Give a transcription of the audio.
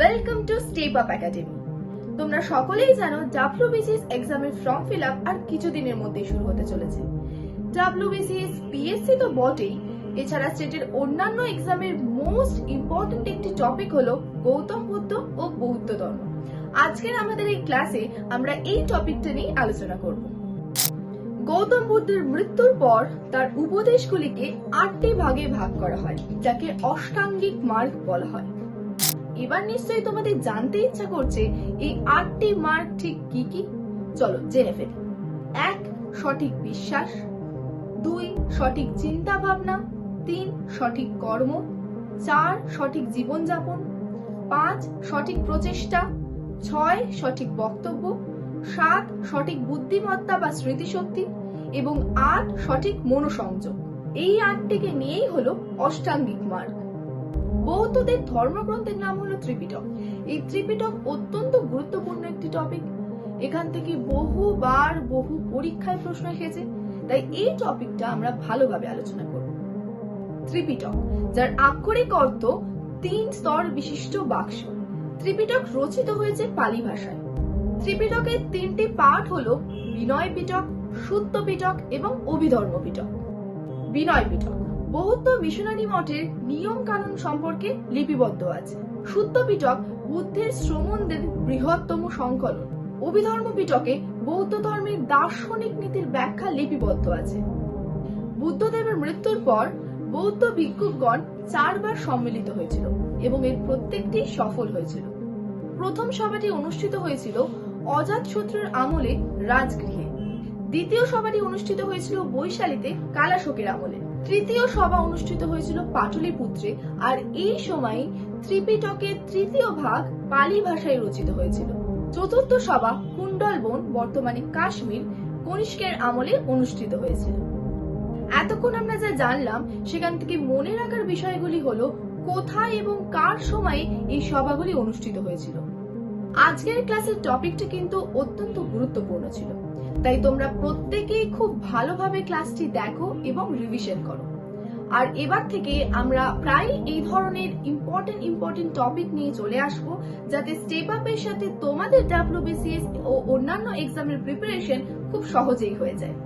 Welcome to step up academy তোমরা সকলেই জানো ডাব্লিউবিসিএস এক্সামের ফর্ম ফিল আপ আর কিছুদিনের মধ্যেই শুরু হতে চলেছে। ডাব্লিউবিসিএস পিএসসি তো বটেই। এছাড়া স্টেটের অন্যান্য এক্সামের মোস্ট ইম্পর্ট্যান্ট একটি টপিক হলো গৌতম বুদ্ধ ও বৌদ্ধ ধর্ম। আজকের আমাদের এই ক্লাসে আমরা এই টপিকটা নিয়ে আলোচনা করব। গৌতম বুদ্ধের মৃত্যুর পর তার উপদেশগুলিকে আটটি ভাগে ভাগ করা হয়, যাকে অষ্টাঙ্গিক মার্গ বলা হয়। এবার নিশ্চয়ই তোমাদের জানতে ইচ্ছা করছে এই আটটি মার্গ ঠিক কি কি? চলো জেনে ফেলি। এক, সঠিক বিশ্বাস। দুই, সঠিক চিন্তা ভাবনা তিন, সঠিক কর্ম। চার, সঠিক জীবনযাপন। পাঁচ, সঠিক প্রচেষ্টা। ছয়, সঠিক বক্তব্য। সাত, সঠিক বুদ্ধিমত্তা বা স্মৃতিশক্তি। এবং আট, সঠিক মনোসংযোগ। এই আটটিকে নিয়েই হলো অষ্টাঙ্গিক মার্গ বৌদ্ধদের ধর্মগ্রন্থের নাম হলো ত্রিপিটক। এই ত্রিপিটক অত্যন্ত গুরুত্বপূর্ণ একটি টপিক এখান থেকে বহুবার বহু পরীক্ষায় প্রশ্ন এসেছে, তাই এই টপিকটা আমরা ভালোভাবে আলোচনা করব। ত্রিপিটক, যার আক্ষরিক অর্থ তিন স্তর বিশিষ্ট বাক্স। ত্রিপিটক রচিত হয়েছে পালি ভাষায়। ত্রিপিটকের তিনটি পাঠ হলো বিনয় পিটক সুত্ত পিটক এবং অভিধর্ম পিটক বিনয় পিটক মিশনারি মঠের নিয়ম কানুন সম্পর্কে লিপিবদ্ধ আছে। সুত্ত পিটক বুদ্ধের শ্রমণদের বৃহত্তম সংকলন। অভিধর্ম পিটকে বৌদ্ধ ধর্মের দার্শনিক নীতির ব্যাখ্যা লিপিবদ্ধ আছে। বুদ্ধদেবের মৃত্যুর পর বৌদ্ধ ভিক্ষুকগণ চারবার সম্মিলিত হয়েছিল এবং এর প্রত্যেকটি সফল হয়েছিল। প্রথম সভাটি অনুষ্ঠিত হয়েছিল অজাত শত্রুর আমলে রাজগৃহে। দ্বিতীয় সভাটি অনুষ্ঠিত হয়েছিল বৈশালীতে কালাশোকের আমলে। তৃতীয় সভা অনুষ্ঠিত হয়েছিল পাটলিপুত্রে আর এই সময় ত্রিপিটকের তৃতীয় ভাগ পালি ভাষায় রচিত হয়েছিল। চতুর্থ সভা কুণ্ডলবন, বর্তমানে কাশ্মীর, কনিষ্কের আমলে অনুষ্ঠিত হয়েছিল। এতক্ষণ আমরা যা জানলাম, সেখান থেকে মনে রাখার বিষয়গুলি হলো, কোথায় এবং কার সময়ে এই সভাগুলি অনুষ্ঠিত হয়েছিল। আজকের ক্লাসের টপিকটা কিন্তু অত্যন্ত গুরুত্বপূর্ণ ছিল। তাই তোমরা প্রত্যেকেই খুব ভালোভাবে ক্লাসটি দেখো এবং রিভিশন করো। আর এবার থেকে আমরা প্রায় এই ধরনের ইম্পর্টেন্ট ইম্পর্টেন্ট টপিক নিয়ে চলে আসব, যাতে স্টেপ আপের সাথে তোমাদের ডাব্লিউবিসিএস ও অন্যান্য এক্সামের প্রিপারেশন খুব সহজেই হয়ে যায়।